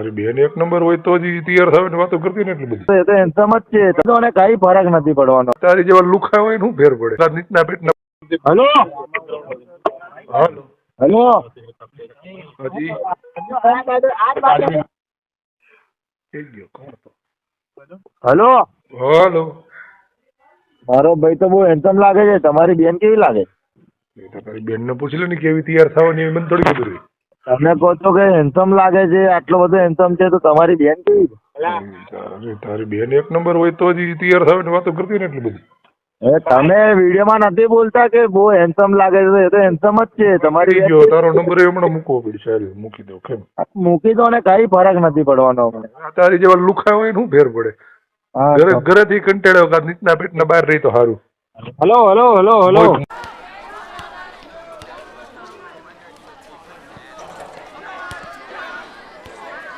તારી બેન એક નંબર હોય તો જ તૈયાર થાય ને વાતો કરતી ને એટલી બધી. એ તો જ છે તમને કઈ ફરક નથી પડવાનો. તારી જેવા લુખા હોય શું ફેર પડે. તાર નીચના પેટના હલો? Hello hello? હજી. ગયો હલો? મારો ભાઈ તો બહુ હેન્ડસમ લાગે છે તમારી બેન કેવી લાગે? એ બેન ને પૂછી લે ને કેવી તૈયાર થવાની મને થોડી ખબર હોય. તમે કહો છો કે હેન્ડસમ લાગે છે આટલો બધો હેન્ડસમ છે તો તમારી બેન કેવી તારી તારી બેન એક નંબર હોય તો જ તૈયાર થાય ને વાતો કરતી ને એટલી બધી. એ તમે વિડીયોમાં નથી બોલતા કે બહુ હેન્ડસમ લાગે છે એ તો હેન્ડસમ જ છે તમારી ગયો તારો નંબર હમણાં મૂકવો પડશે મૂકી દો કેમ? મૂકી દો ને કઈ ફરક નથી પડવાનો આ તારી જેવા લુખા હોય ને શું ફેર પડે. હા ઘરે ઘરેથી કંટાળ્યો કાં નીચના પેટના બહાર રહી તો સારું હલો હલો હલો હલો.